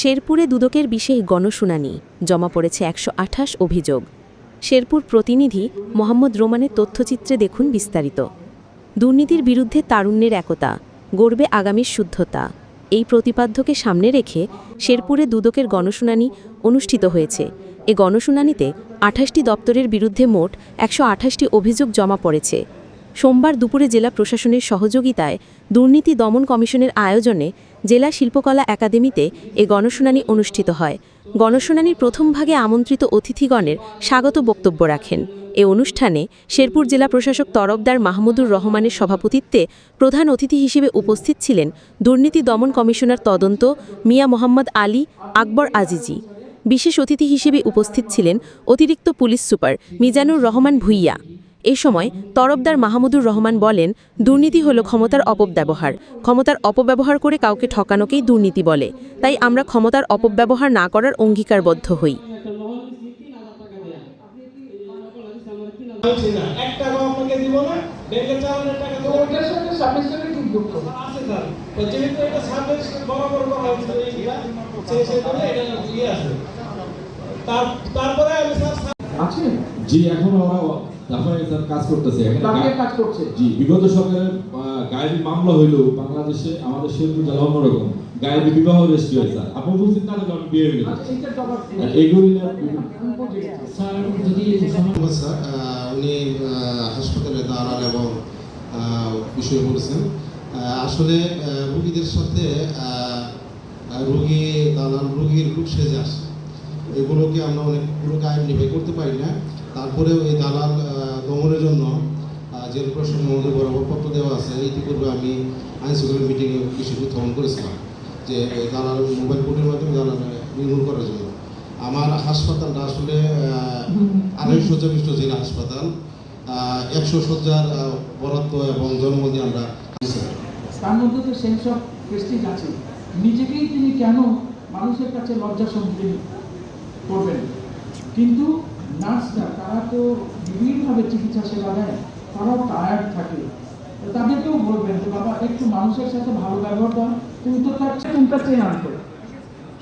শেরপুরে দুদকের বিশেষ গণশুনানি। জমা পড়েছে একশো আঠাশ অভিযোগ। শেরপুর প্রতিনিধি মোহাম্মদ রোমানের তথ্যচিত্রে দেখুন বিস্তারিত। দুর্নীতির বিরুদ্ধে তারুণ্যের একতা, গড়বে আগামীর শুদ্ধতা। এই প্রতিপাদ্যকে সামনে রেখে শেরপুরে দুদকের গণশুনানি অনুষ্ঠিত হয়েছে। এ গণশুনানিতে আঠাশটি দপ্তরের বিরুদ্ধে মোট একশো অভিযোগ জমা পড়েছে। সোমবার দুপুরে জেলা প্রশাসনের সহযোগিতায় দুর্নীতি দমন কমিশনের আয়োজনে জেলা শিল্পকলা একাডেমিতে এ গণশুনানি অনুষ্ঠিত হয়। গণশুনানির প্রথম ভাগে আমন্ত্রিত অতিথিগণের স্বাগত বক্তব্য রাখেন। এ অনুষ্ঠানে শেরপুর জেলা প্রশাসক তরফদার মাহমুদুর রহমানের সভাপতিত্বে প্রধান অতিথি হিসেবে উপস্থিত ছিলেন দুর্নীতি দমন কমিশনার তদন্ত মিয়া মোহাম্মদ আলী আকবর আজিজি। বিশেষ অতিথি হিসেবে উপস্থিত ছিলেন অতিরিক্ত পুলিশ সুপার মিজানুর রহমান ভুইয়া। এ সময় তরফদার মাহমুদুর রহমান বলেন দুর্নীতি হল ক্ষমতার অপব্যবহার। ক্ষমতার অপব্যবহার করে কাউকে ঠকানোকেই দুর্নীতি বলে। তাই আমরা ক্ষমতার অপব্যবহার না করার অঙ্গীকারবদ্ধ হই। জন্য এটা ইয়ে তারপরে আমি আছে? জি এখন ওরা তারপরে স্যার কাজ করতেছে। কাজ করছে। জি বিগত সরকারের গায়েবী মামলা হইলেও বাংলাদেশে আমাদের শেরপুর জেলা অন্যরকম। গায়েবী বিবাহ রেজিস্ট্রি হয় স্যার। আপনি বলছেন তাহলে আমি বিয়ে হয়ে আচ্ছা বুঝে গেছি। স্যার যদি স্যার উনি হাসপাতালে দাঁড়ান এবং বিষয়ে বলেছেন। আসলে রুগীদের সাথে রুগী দালাল রুগীর রূপ সেজে আসে। এগুলোকে আমরা অনেকগুলোকে আইডেন্টিফাই করতে পারি না। তারপরেও এই দালাল দমনের জন্য জেল প্রশাসন মহোদয় বরাবর পত্র দেওয়া আছে। ইতিপূর্বে আমি আইন শৃঙ্খলা মিটিংয়ে বিষয়টি উত্থাপন করেছিলাম যে দালাল মোবাইল কোর্টের মাধ্যমে দালাল নির্মূল করার জন্য। আমার হাসপাতালটা আসলে আড়াই শয্যা বিশিষ্ট জেলা হাসপাতাল একশো শয্যার বরাদ্দ এবং জন্মদি আমরা তার মধ্যে তো আছে। নিজেকেই তিনি কেন মানুষের কাছে লজ্জার সম্মুখীন করবেন। কিন্তু নার্সরা, তারা তো বিভিন্নভাবে চিকিৎসা সেবা দেয়, তারাও টায়ার্ড থাকে। তাদেরকেও বলবেন যে, বাবা, একটু মানুষের সাথে ভালো ব্যবহার কর, তুমি তো তার চিন্তা চেয়ে আনতো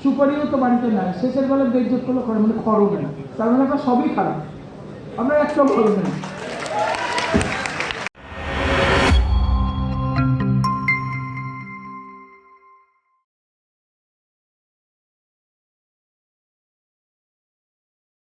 সুপারিও তো বাড়িতে নাই, শেষের বেলা বেজ্জত করলে, করে মানে খরবে না তার মানে সবই খারাপ। আপনার একটা ভালো নেই